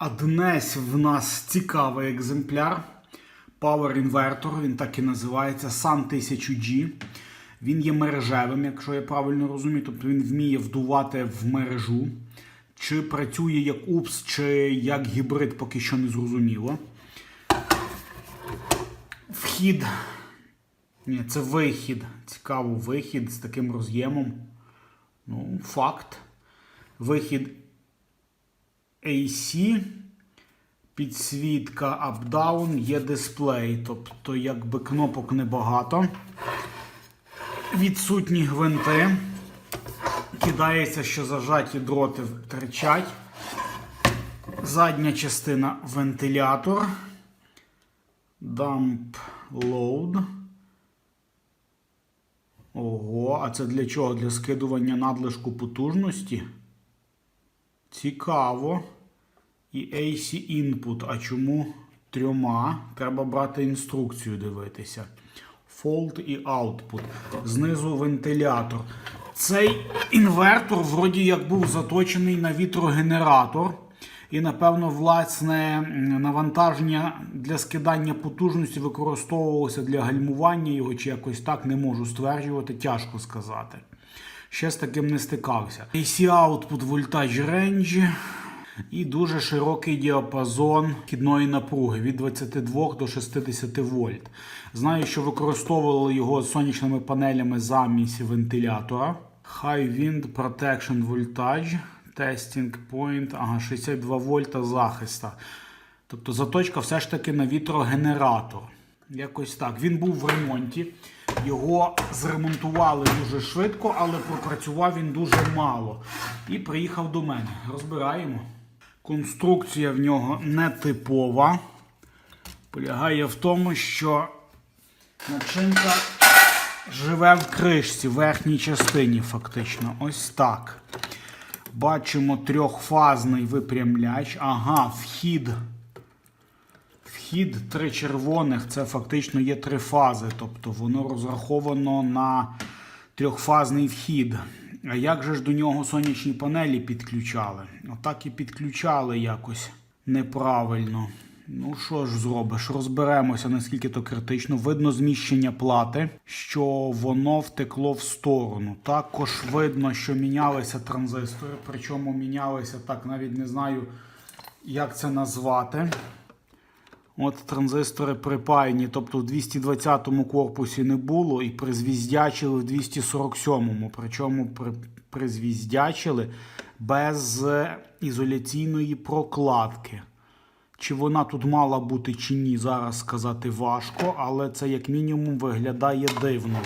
А днесь в нас цікавий екземпляр. Power Inverter, він так і називається Sun 1000G. Він є мережевим, якщо я правильно розумію. Тобто він вміє вдувати в мережу. Чи працює як УПС, чи як гібрид, поки що не зрозуміло. Вхід. Ні, це вихід. Цікаво, вихід з таким роз'ємом. Ну, факт. Вихід AC, підсвітка up-down, є дисплей, тобто якби кнопок небагато. Відсутні гвинти. Кидається, що зажаті дроти тричать. Задня частина вентилятор. Dump load. Ого, а це для чого? Для скидування надлишку потужності? Цікаво. І AC input. А чому трьома? Треба брати інструкцію дивитися. Fold і output. Знизу вентилятор. Цей інвертор, вроді як був заточений на вітрогенератор. І, напевно, власне навантаження для скидання потужності використовувалося для гальмування його, чи якось так не можу стверджувати, тяжко сказати. Ще з таким не стикався. AC output voltage range і дуже широкий діапазон хідної напруги від 22 до 60 вольт. Знаю, що використовували його сонячними панелями замість вентилятора. High Wind Protection Voltage. Testing Point. Ага, 62 вольта захиста. Тобто заточка все ж таки на вітрогенератор. Якось так. Він був в ремонті. Його зремонтували дуже швидко, але пропрацював він дуже мало. І приїхав до мене. Розбираємо. Конструкція в нього нетипова. Полягає в тому, що начинка живе в кришці, в верхній частині, фактично. Ось так. Бачимо трьохфазний випрямляч. Ага, вхід. Вхід три червоних це фактично є три фази. Тобто воно розраховано на трьохфазний вхід. А як же ж до нього сонячні панелі підключали? Отак і підключали якось неправильно. Ну що ж зробиш? Розберемося, наскільки то критично. Видно зміщення плати, що воно втекло в сторону. Також видно, що мінялися транзистори, причому мінялися так, навіть не знаю, як це назвати. От транзистори припаяні, тобто в 220-му корпусі не було, і призвіздячили в 247-му. Причому при, призвіздячили без ізоляційної прокладки. Чи вона тут мала бути чи ні, зараз сказати важко, але це як мінімум виглядає дивно.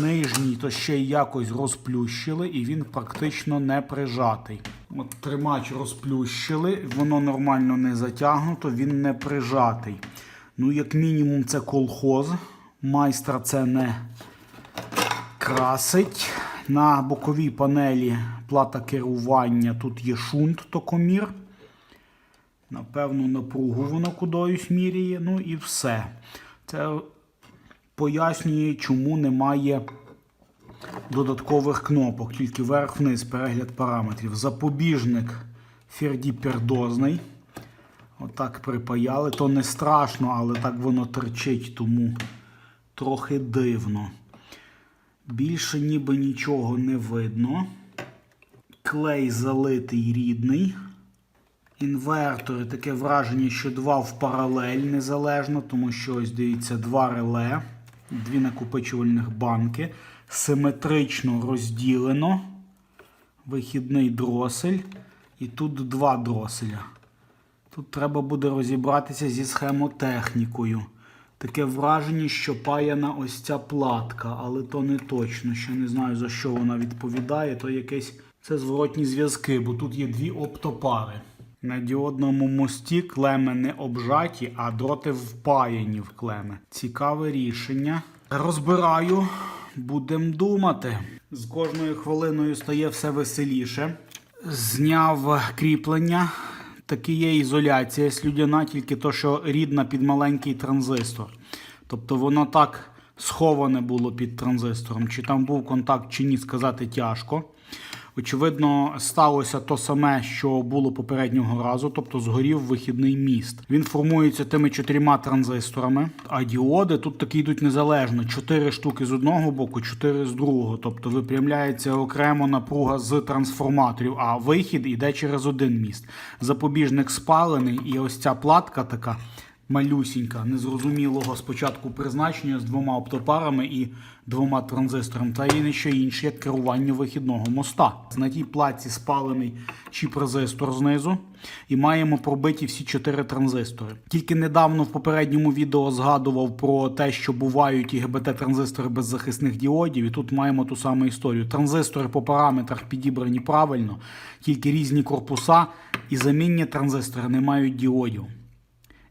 Нижній то ще якось розплющили, і він практично не прижатий. От Тримач розплющили, воно нормально не затягнуто, він не прижатий. Ну, як мінімум, це колхоз. Майстра це не красить. На боковій панелі плата керування. Тут є шунт токомір. Напевно, напругу воно кудись міряє. Ну і все. Це пояснює, чому немає додаткових кнопок, тільки вверх-вниз перегляд параметрів. Запобіжник фердіпердозний. Отак припаяли. То не страшно, але так воно терчить, тому трохи дивно. Більше ніби нічого не видно. Клей залитий рідний. Інвертори таке враження, що два в паралель незалежно, тому що ось дивіться, два реле, дві накопичувальних банки. Симетрично розділено. Вихідний дросель. І тут два дроселя. Тут треба буде розібратися зі схемотехнікою. Таке враження, що паяна ось ця платка, але то не точно. Ще не знаю за що вона відповідає. То якесь це зворотні зв'язки, бо тут є дві оптопари. На діодному мості клеми не обжаті, а дроти впаяні в клеми. Цікаве рішення. Розбираю, будемо думати. З кожною хвилиною стає все веселіше. Зняв кріплення. Таки є ізоляція слюдяна, тільки то, що рідна під маленький транзистор. Тобто воно так сховане було під транзистором. Чи там був контакт, чи ні, сказати тяжко. Очевидно, сталося то саме, що було попереднього разу, тобто згорів вихідний міст. Він формується тими чотирма транзисторами, а діоди тут такі йдуть незалежно: чотири штуки з одного боку, чотири з другого. Тобто випрямляється окремо напруга з трансформаторів, а вихід йде через один міст. Запобіжник спалений, і ось ця платка така малюсінька, незрозумілого спочатку призначення з двома оптопарами і двома транзисторами, та є не що інше, як керування вихідного моста. На тій платці спалений чіп-резистор знизу, і маємо пробиті всі чотири транзистори. Тільки недавно в попередньому відео згадував про те, що бувають і ГБТ-транзистори без захисних діодів, і тут маємо ту саму історію. Транзистори по параметрах підібрані правильно, тільки різні корпуса і замінні транзистори не мають діодів.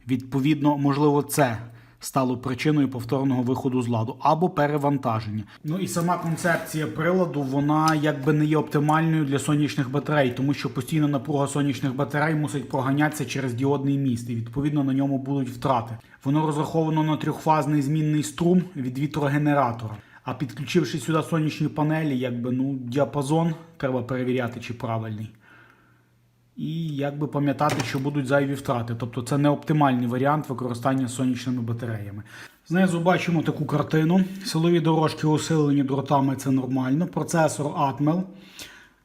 Відповідно, можливо, це стало причиною повторного виходу з ладу або перевантаження. Ну і сама концепція приладу вона якби не є оптимальною для сонячних батарей, тому що постійна напруга сонячних батарей мусить проганятися через діодний міст, і відповідно на ньому будуть втрати. Воно розраховано на трьохфазний змінний струм від вітрогенератора. А підключивши сюди сонячні панелі, якби ну діапазон треба перевіряти, чи правильний і якби пам'ятати, що будуть зайві втрати. Тобто це не оптимальний варіант використання сонячними батареями. Знизу бачимо таку картину. Силові дорожки усилені дротами це нормально. Процесор Atmel.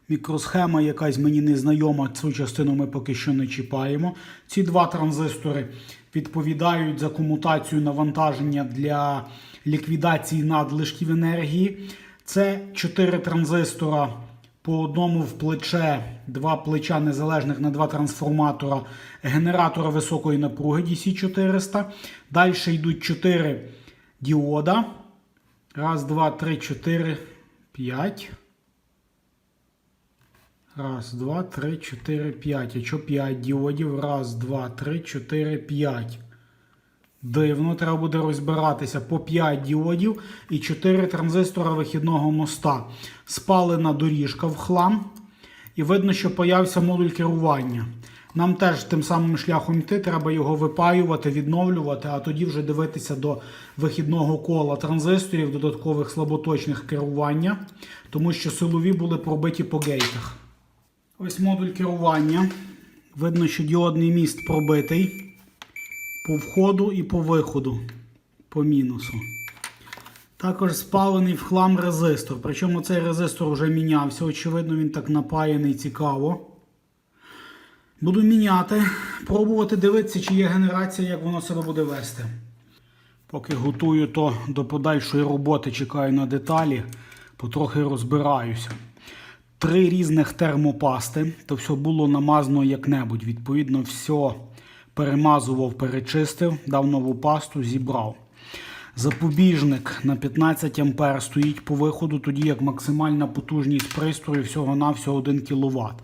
Мікросхема якась мені незнайома, цю частину ми поки що не чіпаємо. Ці два транзистори відповідають за комутацію навантаження для ліквідації надлишків енергії. Це 4 транзистора по одному в плече, два плеча незалежних на два трансформатора генератора високої напруги DC400. Далі йдуть 4 діода. Раз, два, три, чотири, п'ять. Раз, два, три, чотири, п'ять. А що 5 діодів? Раз, два, три, чотири, п'ять. Дивно, треба буде розбиратися по 5 діодів і 4 транзистора вихідного моста. Спалена доріжка в хлам. І видно, що появився модуль керування. Нам теж тим самим шляхом йти, треба його випаювати, відновлювати, а тоді вже дивитися до вихідного кола транзисторів, додаткових слаботочних керування, тому що силові були пробиті по гейтах. Ось модуль керування. Видно, що діодний міст пробитий по входу і по виходу по мінусу. Також спалений в хлам резистор. Причому цей резистор вже мінявся. Очевидно, він так напаяний цікаво. Буду міняти, пробувати дивитися, чи є генерація, як воно себе буде вести. Поки готую то до подальшої роботи, чекаю на деталі, потрохи розбираюся. Три різних термопасти, то все було намазано як-небудь. Відповідно, все перемазував, перечистив, дав нову пасту, зібрав. Запобіжник на 15 А стоїть по виходу, тоді як максимальна потужність пристрою всього-навсього 1 кВт.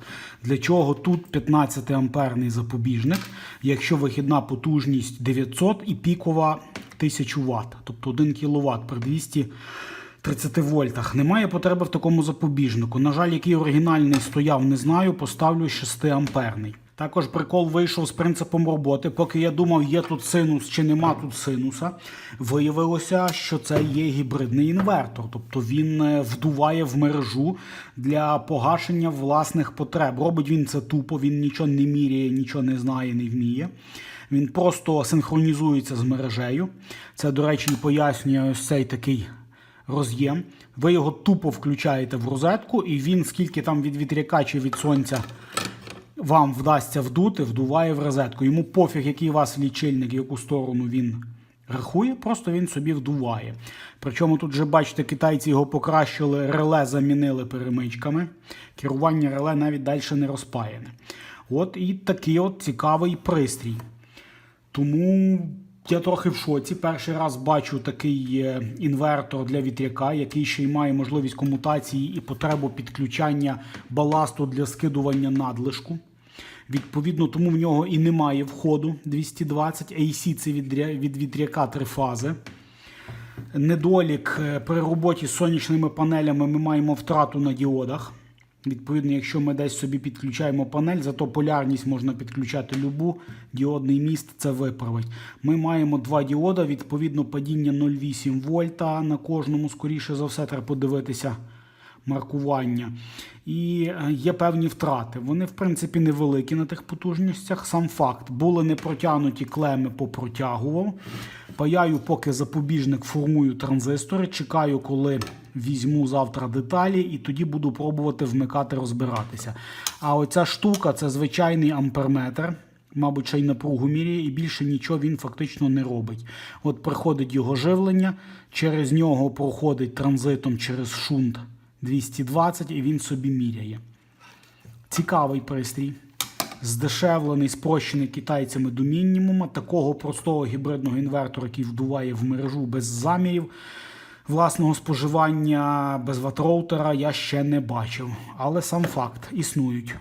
Для чого тут 15 амперний запобіжник, якщо вихідна потужність 900 і пікова 1000 Вт, тобто 1 кВт при 230 вольтах. Немає потреби в такому запобіжнику. На жаль, який оригінальний стояв, не знаю, поставлю 6 амперний. Також прикол вийшов з принципом роботи. Поки я думав, є тут синус чи нема тут синуса, виявилося, що це є гібридний інвертор, тобто він е, вдуває в мережу для погашення власних потреб. Робить він це тупо, він нічого не міряє, нічого не знає, не вміє. Він просто синхронізується з мережею. Це, до речі, і пояснює ось цей такий роз'єм. Ви його тупо включаєте в розетку, і він, скільки там від вітряка чи від сонця вам вдасться вдути, вдуває в розетку. Йому пофіг, який у вас лічильник, яку сторону він рахує, просто він собі вдуває. Причому тут вже, бачите, китайці його покращили, реле замінили перемичками. Керування реле навіть далі не розпаяне. От і такий от цікавий пристрій. Тому я трохи в шоці. Перший раз бачу такий е, інвертор для вітряка, який ще й має можливість комутації і потребу підключання баласту для скидування надлишку. Відповідно, тому в нього і немає входу 220 AC це від, вітряка три фази. Недолік е, при роботі з сонячними панелями ми маємо втрату на діодах. Відповідно, якщо ми десь собі підключаємо панель, зато полярність можна підключати любу, діодний міст це виправить. Ми маємо два діода, відповідно, падіння 0,8 вольта на кожному, скоріше за все, треба подивитися. Маркування. І е, є певні втрати. Вони, в принципі, невеликі на тих потужностях. Сам факт, були не протягнуті клеми, попротягував. Паяю, поки запобіжник формую транзистори. Чекаю, коли візьму завтра деталі, і тоді буду пробувати вмикати, розбиратися. А оця штука це звичайний амперметр. Мабуть, ще й напругу міряє, і більше нічого він фактично не робить. От приходить його живлення, через нього проходить транзитом через шунт 220 і він собі міряє. Цікавий пристрій. Здешевлений, спрощений китайцями до мінімума. Такого простого гібридного інвертора, який вдуває в мережу без замірів власного споживання, без ватроутера, я ще не бачив. Але сам факт існують.